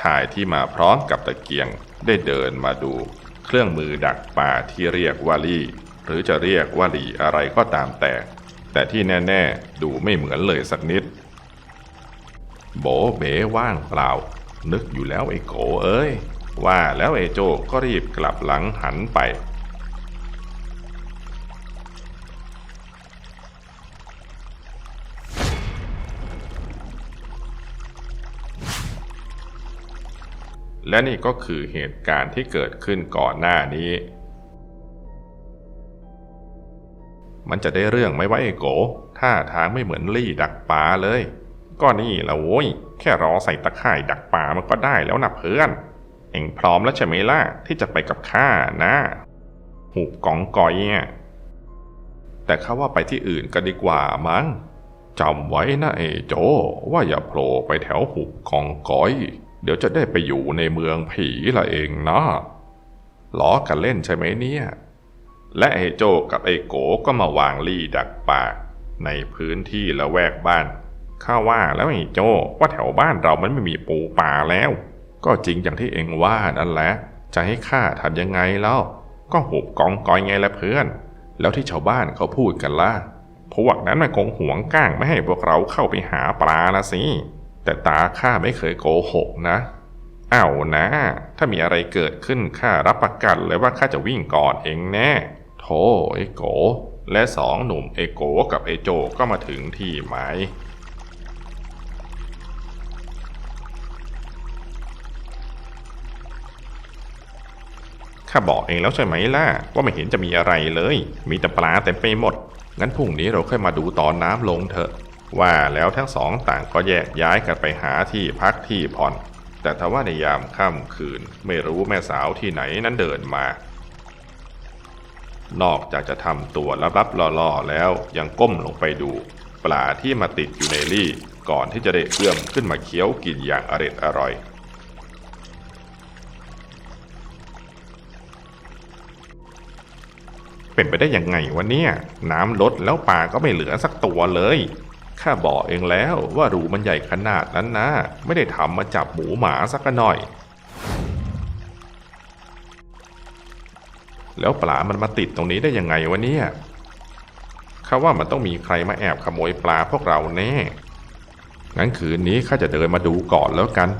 ชายที่มาพร้อมกับตะเกียงได้เดินมาดู เครื่องมือดักปลาที่เรียกว่าลี่ หรือจะเรียกว่าหลีอะไรก็ตามแต่ แต่ที่แน่ๆดูไม่เหมือนเลยสักนิด โบเบว่างเปล่า นึกอยู่แล้วไอ้โกเอ้ย ว่าแล้วไอ้โจก็รีบกลับหลังหันไป และนี่ก็คือเหตุการณ์ที่เกิดขึ้นก่อนหน้านี้ มันจะได้เรื่องไหมวะไอ้โกท่าทางไม่เหมือนลี่ดักปลาเลย ก็นี่ละโว้ย แค่รอใส่ตะข่ายดักปลามันก็ได้แล้วนะเพื่อน เอ็งพร้อมแล้วใช่ไหมล่ะที่จะไปกับข้านะหูกองกอยเนี่ยแต่ข้าว่าไปที่อื่นกันดีกว่ามั้งจำไว้นะไอ้โจ ว่าอย่าโผล่ไปแถวหุบกองกอย เดี๋ยวจะได้ไปอยู่ในเมืองผีละเองนะล้อกันเล่นใช่ไหมเนี่ย และไอ้โจกับไอ้โกก็มาวางลี่ดักปลาในพื้นที่ละแวกบ้าน ข้าว่าแล้วไอ้โจว่าแถวบ้านเรามันไม่มีปูป่าแล้ว ก็จริงอย่างที่เองว่านั่นแหละ จะให้ข้าทำยังไงแล้วก็หุบกองกอยไงละเพื่อน แล้วที่ชาวบ้านเขาพูดกันล่ะพวกนั้นมันคงหวงก้างไม่ให้พวกเราเข้าไปหาปลาละสิ แต่ตาข้าไม่เคยโกหกนะเอานะ ถ้ามีอะไรเกิดขึ้นข้ารับประกันเลยว่าข้าจะวิ่งก่อนเองแน่ โธ่ไอ้โก และสองหนุ่มไอโกกับไอโจก็มาถึงที่หมายข้าบอกเองแล้วใช่ไหมล่ะ ว่าไม่เห็นจะมีอะไรเลย มีแต่ปลาเต็มไปหมด งั้นพรุ่งนี้เราค่อยมาดูตอนน้ำลงเถอะ ว่าแล้วทั้งสองต่างก็แยกย้ายกันไปหาที่พักที่ผ่อน แต่ทว่าในยามค่ำคืนไม่รู้แม่สาวที่ไหนนั้นเดินมา นอกจากจะทำตัวลับๆล่อๆแล้วยังก้มลงไปดู ปลาที่มาติดอยู่ในลี่ก่อนที่จะได้เอื้อมขึ้นมาเคี้ยวกินอย่างอร็ดอร่อยเป็นไปได้ยังไงวะเนี่ย น้ำลดแล้วปลาก็ไม่เหลือสักตัวเลย ข้าบอกเองแล้วว่ารูมันใหญ่ขนาดนั้นนะ ไม่ได้ทำมาจับหมูหมาสักหน่อย แล้วปลามันมาติดตรงนี้ได้ยังไงวะเนี่ยข้าว่ามันต้องมีใครมาแอบขโมยปลาพวกเราแน่ งั้นคืนนี้ข้าจะเดินมาดูก่อนแล้วกัน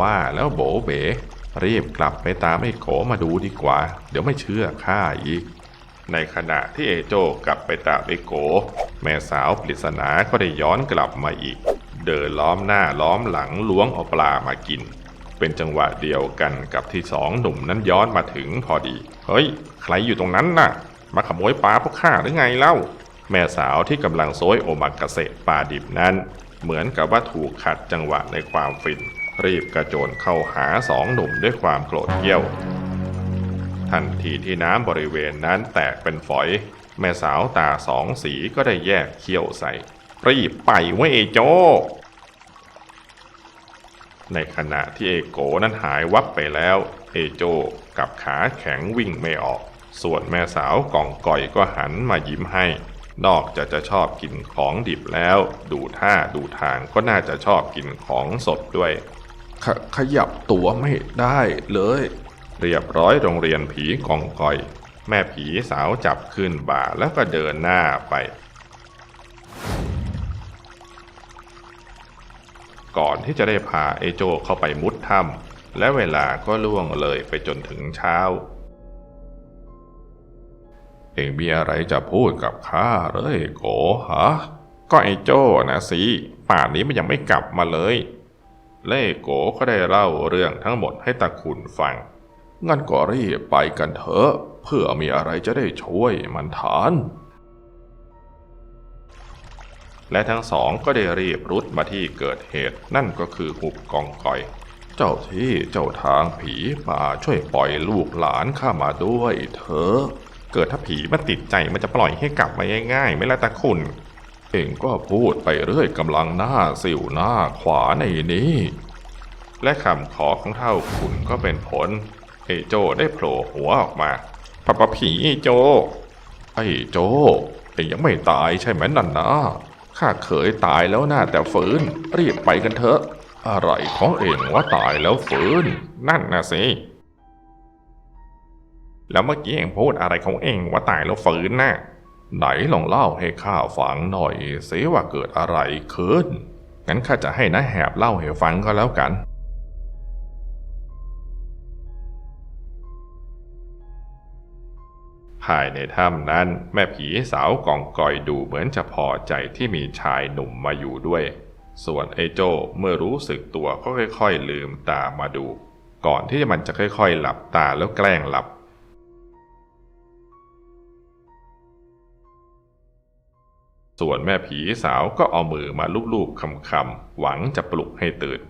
ว่าแล้วโบเบรีบกลับไปตามไอ้โขมาดูดีกว่า เดี๋ยวไม่เชื่อข้าอีก ในขณะที่เอโจกลับไปตามไอโก แม่สาวปริศนาก็ได้ย้อนกลับมาอีก เดินล้อมหน้าล้อมหลังล้วงเอาปลามากิน เป็นจังหวะเดียวกันกับที่สองหนุ่มนั้นย้อนมาถึงพอดี เฮ้ย ใครอยู่ตรงนั้นน่ะ มาขโมยปลาพวกข้าหรือไงเล่า แม่สาวที่กำลังโซยโอมากาเสะปลาดิบนั้น เหมือนกับว่าถูกขัดจังหวะในความฟิน รีบกระโจนเข้าหาสองหนุ่มด้วยความโกรธเกี้ยว ทันทีที่น้ำบริเวณนั้นแตกเป็นฝอย แม่สาวตาสองสีก็ได้แยกเขี้ยวใส่ รีบไปไว้ยเอโจ ในขณะที่เอโกนั้นหายวับไปแล้ว เอโจกับขาแข็งวิ่งไม่ออก ส่วนแม่สาวกล่องก่อยก็หันมายิ้มให้ นอกจากจะชอบกินของดิบแล้ว ดูท่าดูทางก็น่าจะชอบกินของสดด้วยขขยับตัวไม่ได้เลย เรียบร้อยโรงเรียนผีกองกอย แม่ผีสาวจับขึ้นบ่าแล้วก็เดินหน้าไป ก่อนที่จะได้พาไอโจเข้าไปมุดถ้ำและเวลาก็ล่วงเลยไปจนถึงเช้า เองมีอะไรจะพูดกับข้าเหรอไอ้โกฮะก็ไอ้โจ้นะสิป่านนี้มันยังไม่กลับมาเลย เล่โกก็ได้เล่าเรื่องทั้งหมดให้ตาขุนฟัง งั้นก็รีบไปกันเถอะ เพื่อมีอะไรจะได้ช่วยมันทาน และทั้งสองก็ได้รีบรุดมาที่เกิดเหตุนั่นก็คือหุบกองก่อย เจ้าที่เจ้าทางผีมาช่วยปล่อยลูกหลานข้ามาด้วยเถอะเกิดถ้าผีมันติดใจมันจะปล่อยให้กลับมาง่ายๆไม่ละตาคุณ เองก็พูดไปเรื่อยกำลังหน้าสิวหน้าขวาในนี้ และคำขอของเท่าขุนก็เป็นผล ไอ้โจได้โผล่หัวออกมาปะปะผีไอโจ ไอ้โจเองยังไม่ตายใช่ไหมนั่นนะข้าเคยตายแล้วน่าแต่ฟื้นรีบไปกันเถอะ อะไรของเองว่าตายแล้วฟื้นนั่นนะสิ แล้วเมื่อกี้เองพูดอะไรของเองว่าตายแล้วฟื้นน่ะไหนลองเล่าให้ข้าฟังหน่อยสิว่าเกิดอะไรขึ้นงั้นข้าจะให้นะแหบเล่าให้ฟังก็แล้วกัน ภายในถ้ำนั้น แม่ผีสาวกองกอยดูเหมือนจะพอใจที่มีชายหนุ่มมาอยู่ด้วย ส่วนไอ้โจเมื่อรู้สึกตัวก็ค่อยๆลืมตามาดู ก่อนที่มันจะค่อยๆหลับตาแล้วแกล้งหลับส่วนแม่ผีสาวก็เอามือมาลูบๆคำๆหวังจะปลุกให้ตื่น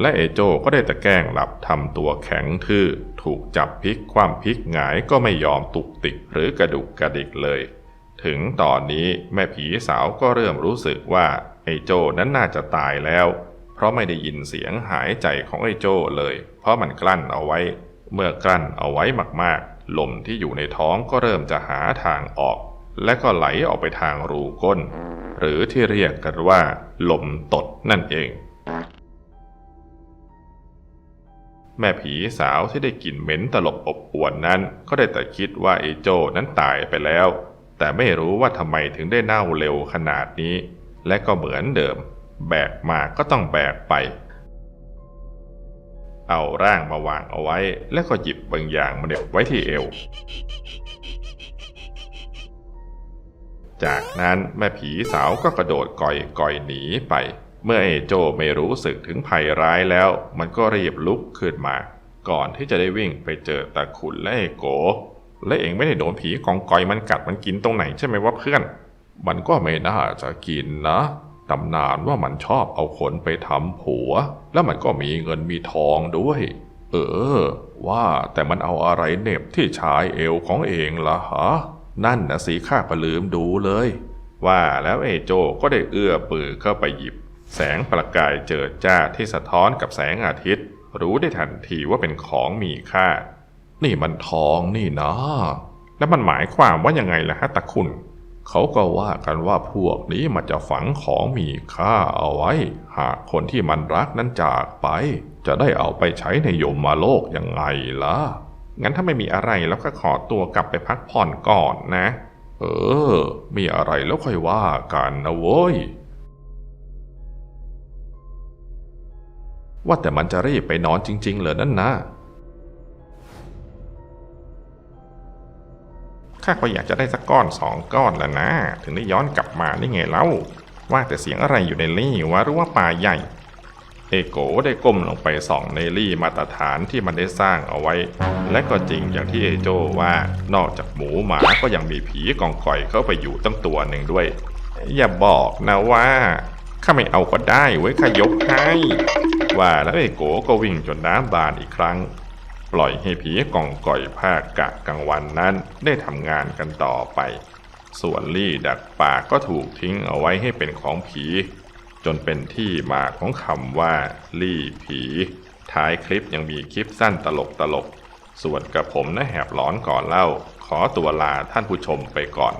และเอโจก็ได้แต่แกล้งหลับทำตัวแข็งทื่อ ถูกจับพลิกความพลิกหงายก็ไม่ยอมตุกติกหรือกระดุกกระดิกเลย ถึงตอนนี้แม่ผีสาวก็เริ่มรู้สึกว่าไอ้โจนั้นน่าจะตายแล้ว เพราะไม่ได้ยินเสียงหายใจของไอ้โจเลย เพราะมันกลั้นเอาไว้ เมื่อกลั้นเอาไว้มากๆลมที่อยู่ในท้องก็เริ่มจะหาทางออก และก็ไหลออกไปทางรูก้น หรือที่เรียกกันว่าลมตดนั่นเอง แม่ผีสาวที่ได้กลิ่นเหม็นตลบอบอวนนั้น ก็ได้แต่คิดว่าไอโจนั้นตายไปแล้ว แต่ไม่รู้ว่าทำไมถึงได้เน่าเร็วขนาดนี้ และก็เหมือนเดิม แบกมาก็ต้องแบกไป เอาร่างมาวางเอาไว้ แล้วก็หยิบบางอย่างมาเหน็บไว้ที่เอว จากนั้นแม่ผีสาวก็กระโดดก่อยก่อยหนีไป เมื่อเอโจไม่รู้สึกถึงภัยร้ายแล้ว มันก็รีบลุกขึ้นมา ก่อนที่จะได้วิ่งไปเจอตาขุนและเอโก และเองไม่ได้โดนผีกองกอยมันกัดมันกินตรงไหนใช่ไหมว่าเพื่อน มันก็ไม่น่าจะกินนะตำนานว่ามันชอบเอาคนไปทำผัว แล้วมันก็มีเงินมีทองด้วย เออ ว่าแต่มันเอาอะไรเน็บที่ชายเอวของเองล่ะฮะ นั่นนะสีข้าก็ลืมดูเลย ว่าแล้วเอโจก็ได้เอื้อปือเข้าไปหยิบ แสงประกายเจิดจ้าที่สะท้อนกับแสงอาทิตย์ รู้ได้ทันทีว่าเป็นของมีค่า นี่มันทองนี่นะแล้วมันหมายความว่ายังไงล่ะฮะตะคุณ เขาก็ว่ากันว่าพวกนี้มันจะฝังของมีค่าเอาไว้ หากคนที่มันรักนั้นจากไป จะได้เอาไปใช้ในยมมาโลกยังไงล่ะ งั้นถ้าไม่มีอะไรแล้วก็ขอตัวกลับไปพักผ่อนก่อนนะ เออ มีอะไรแล้วค่อยว่ากันนะเว้ย ว่าแต่มันจะรีบไปนอนจริง ๆ เหรอนั่นนะข้าก็อยากจะได้สักก้อนสองก้อนแล้วนะ ถึงได้ย้อนกลับมานี่ไงเล่า ว่าแต่เสียงอะไรอยู่ในลี่วะหรือว่าป่าใหญ่ เอโกได้ก้มลงไปส่องในลี่มาตรฐานที่มันได้สร้างเอาไว้ และก็จริงอย่างที่เอโจว่านอกจากหมูหมาก็ยังมีผีกองก่อยเข้าไปอยู่ตั้งตัวหนึ่งด้วย อย่าบอกนะว่าข้าไม่เอาก็ได้ไว้ยข้ายกให้ ว่าแล้วเอโกก็วิ่งจนน้ำบานอีกครั้ง ปล่อยให้ผีกองก่อยภาคกะกลางวันนั้นได้ทำงานกันต่อไป ส่วนลี่ดักป่าก็ถูกทิ้งเอาไว้ให้เป็นของผี จนเป็นที่มาของคำว่า ลี่ผี ท้ายคลิปยังมีคลิปสั้นตลกตลกๆส่วนกับผมนะแหบหลอนก่อนเล่า ขอตัวลาท่านผู้ชมไปก่อน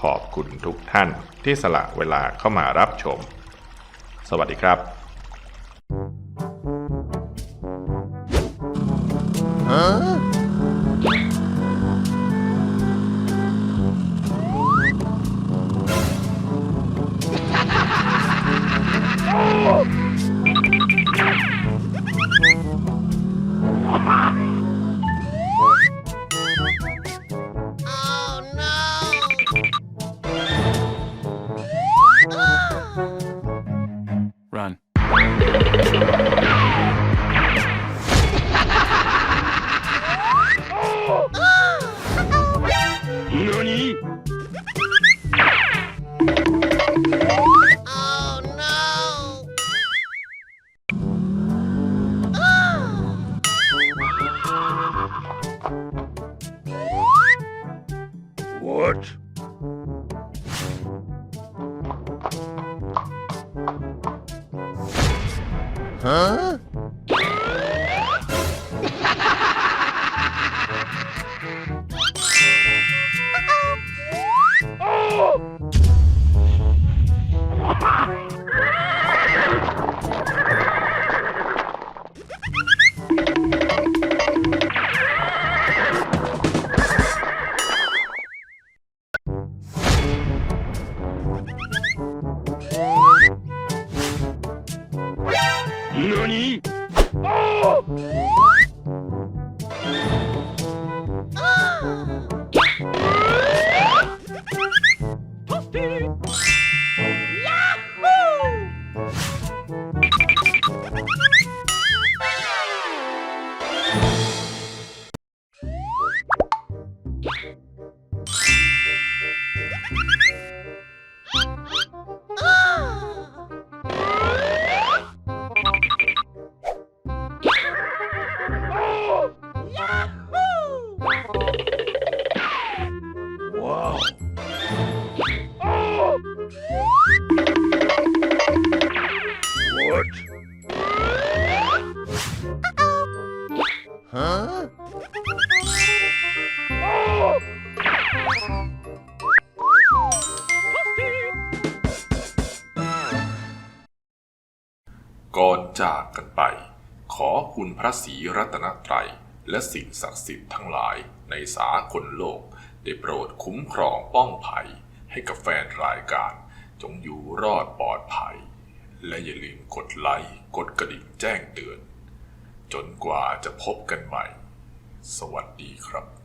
ขอบคุณทุกท่านที่สละเวลาเข้ามารับชม สวัสดีครับ 何？ ระศรีรัตนตรัย และสิ่งศักดิ์สิทธิ์ทั้งหลายในสากลโลก ได้โปรดคุ้มครองป้องภัย ให้กับแฟนรายการ จงอยู่รอดปลอดภัย และอย่าลืมกดไลค์กดกระดิ่งแจ้งเตือน จนกว่าจะพบกันใหม่ สวัสดีครับ